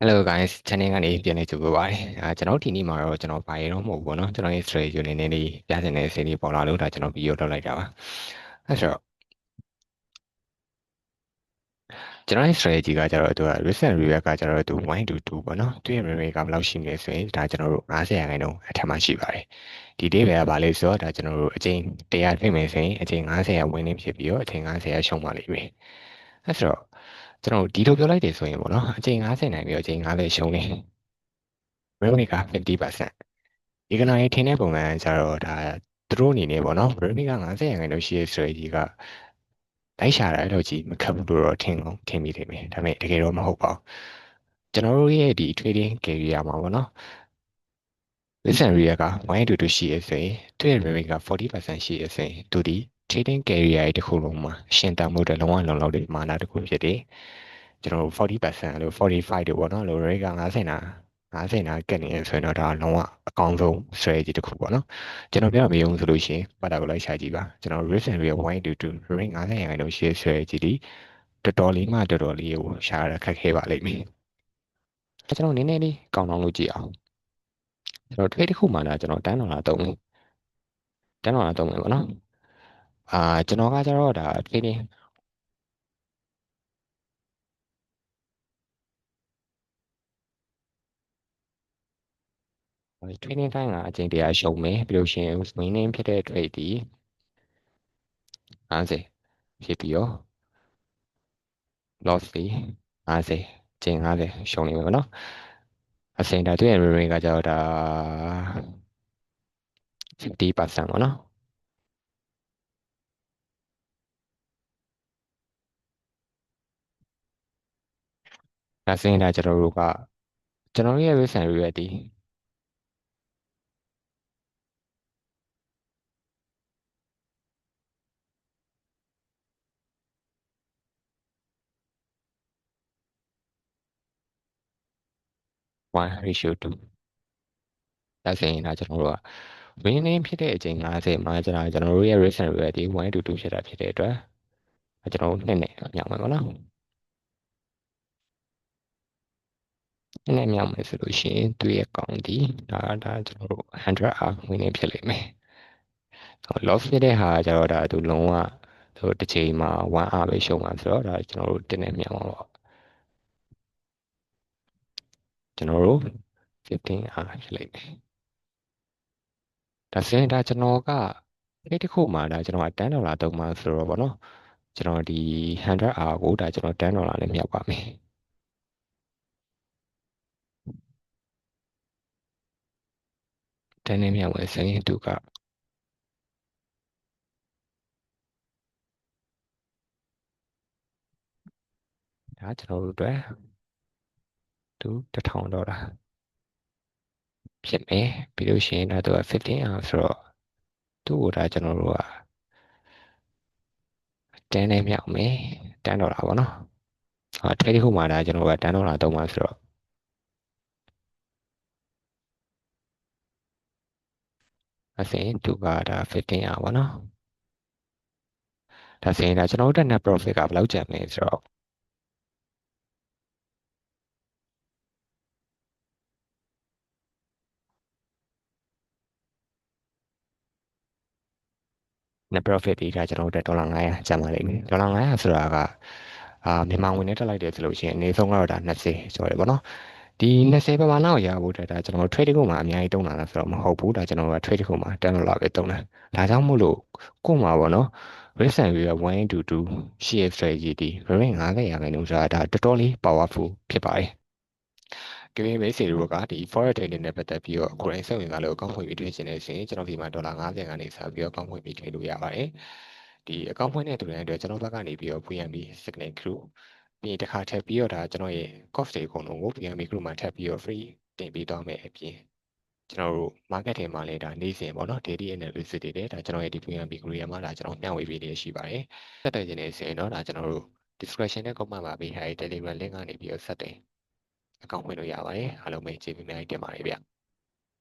Hello guys channel ကနေပြန်နေကြပါပါတယ်အဲကျွန်တော်ဒီနေ့မှာတော့ကျွန်တော်ဘာရတော့မဟုတ်ဘူးပေါ့နော်ကျွန်တော်ရဲ့ strategy အနေနဲ့လေးပြချင်တဲ့စီးလေးပေါ်လာလို့ဒါကျွန်တော် video လုပ်လိုက်တာပါအဲဆိုတော့ကျွန်တော်ရဲ့ strategy ကကျတော့သူက recent review ကကျတော့သူ1 to 2ပေါ့နော်သူရဲ့ memory ကဘယ်လောက်ရှိနေလဲဆိုရင်ဒါကျွန်တော်တို့50ရာခိုင်နှုန်းအထက်မှာရှိပါတယ်ဒီ day ပဲကဘာလဲဆိုတော့ဒါကျွန်တော်တို့အချိန်100ဖိမယ်ဆိုရင်အချိန်50ရာဝင်နေဖြစ်ပြီးတော့အချိန်50ရာရှုံးပါလိမ့်မယ်အဲဆိုတော့ ကျွန်တော်ဒီလိုပြောလိုက်တယ်ဆိုရင်ပေါ့နော်အချိန်50နိုင်ပြီးတော့အချိန်50ရှုံးနေ memory က50%ဒီကနေ့ထင်းတဲ့ပုံစံကျတော့ဒါသူတို့အနေနဲ့ပေါ့နော် memory က50ရာခိုင်နှုန်းရှိရဆိုရင်ဒီကလိုက်ရှာတာအဲ့လိုကြီးမခက်ဘူးလို့တော့ထင်အောင်ထင်မိတယ်မယ်ဒါပေမဲ့တကယ်တော့မဟုတ်ပါဘူးကျွန်တော်တို့ရဲ့ဒီ trading career မှာပေါ့နော် listen area က122ရှိရဆိုရင်သူ့ရဲ့ memory က40%ရှိရဆိုရင်သူဒီ trading career ရဲ့တစ်ခုလုံးမှာရှင်တန်မှုတဲ့လုံးဝလုံလောက်တဲ့မာနတစ်ခုဖြစ်တယ်ကျွန်တော်တို့40%လို့45တို့ပေါ့နော်လို့ rate က50နာ50နာကက်နေရဆိုရင်တော့ဒါလုံးဝအကောင်းဆုံး strategy တစ်ခုပေါ့နော်ကျွန်တော်ပြောမရုံဆိုလို့ရှိရင်ပတ်တာကိုလိုက်ရှာကြည့်ပါကျွန်တော် risk and reward 122 rate 50ရာခိုင်နှုန်းရှိ strategy ဒီတော်တော်လေးမှတော်တော်လေးကိုရှာရခက်ခဲပါလိမ့်မယ်ကျွန်တော်နည်းနည်းလေးကောင်းအောင်လုပ်ကြည့်အောင်ကျွန်တော် trade တစ်ခုမှလာကျွန်တော်တန်းတော်လာသုံးမယ်တန်းတော်လာသုံးမယ်ပေါ့နော် အာကျွန်တော်ကကျတော့ဒါ trading training time ကအချိန်တရာရှုံမယ်ပြီးလို့ရှိရင် winning ဖြစ်တဲ့ trade ဒီ50ဖြစ်ပြီးတော့ loss ဒီ50ချိန်50ရှုံနေမယ်နော်အစင်ဒါသူ့ရဲ့ range ကကျတော့ဒါ50%ပေါ့နော် ဒါစင်ဒါကျွန်တော်တို့ကကျွန်တော်ရဲ့ risk and reward ဒီ1 ratio 2ဒါဆိုရင်ဒါကျွန်တော်တို့က winning ဖြစ်တဲ့အချိန်50မှာကျွန်တော်ကျွန်တော်တို့ရဲ့ risk and reward ဒီ1 to 2ဖြစ်တာဖြစ်တဲ့အတွက်ကျွန်တော်တို့နှစ်နဲ့ညောင်းမယ်ပေါ့နော် နှစ်နဲ့ညောင်းမယ်ဆိုလို့ရှိရင်သူ့ရဲ့ကောင်ဒီဒါဒါကျွန်တော်တို့100 r winning ဖြစ်လိမ့်မယ် loss ဖြစ်တဲ့ဟာကျတော့ဒါသူလုံးဝသူတစ်ချိန်မှာ1 r ပဲရှုံးမှာဆိုတော့ဒါကျွန်တော်တို့တင်းနဲ့မြောင်းပါပေါ့ကျွန်တော်တို့15 r ဖြစ်လိမ့်မယ်ဒါဆိုရင်ဒါကျွန်တော်ကဒီတစ်ခုမှာဒါကျွန်တော်က10ဒေါ်လာသုံးမှာဆိုတော့ဗောနော်ကျွန်တော်ဒီ100 r ကိုဒါကျွန်တော်10ဒေါ်လာနဲ့မြောက်ပါမယ် တန်းနေမြောက်ဝယ်ဆိုရင်သူကဒါကျွန်တော်တို့အတွက်သူ1000ဒေါ်လာဖြစ်မယ်ပြီးလို့ရှိရင်ဒါသူက15 hour ဆိုတော့သူ့ကိုဒါကျွန်တော်တို့ကတန်းနေမြောက်မယ်10ဒေါ်လာပေါ့နော်အာထည့်ဒီခုမှာဒါကျွန်တော်က10ဒေါ်လာသုံးပါဆိုတော့ အစင်သူကဒါ15 hour ပေါ့နော်ဒါဆိုရင်ဒါကျွန်တော်တို့ net profit ကဘယ်လောက်ကျန်လဲဆိုတော့ net profit ဒီကကျွန်တော်တို့ဒေါ်လာ900ကျန်ပါလိမ့်မယ်ဒေါ်လာ900ဆိုတာကအာမြန်မာငွေနဲ့တက်လိုက်တယ်ဆိုလို့ရှိရင်အနည်းဆုံးကတော့ဒါ20ဆိုရယ်ပေါ့နော် ဒီ20ပမာဏကိုရဖို့အတွက်ဒါကျွန်တော်တို့ trade ကိုမှအများကြီးတုံးတာလားဆိုတော့မဟုတ်ဘူးဒါကျွန်တော်တို့က trade ကိုမှ10ဒေါ်လာပဲတုံးတယ်ဒါကြောင့်မို့လို့ကို့မှာပေါ့နော် risk and reward 1 to 2 share strategy ဒီ rank 50ရာခိုင်နှုန်းဆိုတာဒါတော်တော်လေး powerful ဖြစ်ပါတယ်ကင်းမိတ်ဆွေတို့ကဒီ forex trading နဲ့ပတ်သက်ပြီးတော့ကိုယ်တိုင်စိတ်ဝင်စားလို့အကောင့်ဖွင့်ပြီးတွေ့ချင်နေဆိုရင်ကျွန်တော်ဒီမှာဒေါ်လာ50ကနေစပြီးတော့အကောင့်ဖွင့်ပြီးထည့်လို့ရပါတယ်ဒီအကောင့်ဖွင့်တဲ့သူတိုင်းအတွက်ကျွန်တော်ဘက်ကနေပြီးတော့ PMB signal group ပြီးရင်တစ်ခါထပ်ပြီးတော့ဒါကျွန်တော်ရဲ့ cost တွေအကုန်လုံးကို PMB group မှာထပ်ပြီးတော့ free တင်ပေးသွားမယ်အပြင်ကျွန်တော်တို့ market ထဲမှာလည်းဒါနေ့စဉ်ပေါ့နော် daily analysis တွေလည်းဒါကျွန်တော်ရဲ့ဒီ PMB group မှာဒါကျွန်တော်မျှဝေပေးနေရှိပါတယ်ဆက်သွယ်ခြင်းနေဆိုရင်တော့ဒါကျွန်တော်တို့ description နဲ့ comment မှာပေးထားတဲ့ Telegram link ကနေပြီးတော့ဆက်တယ်အကောင့်ဝင်လို့ရပါတယ်အားလုံးပဲကျေးဇူးများတင်ပါတယ်ဗျ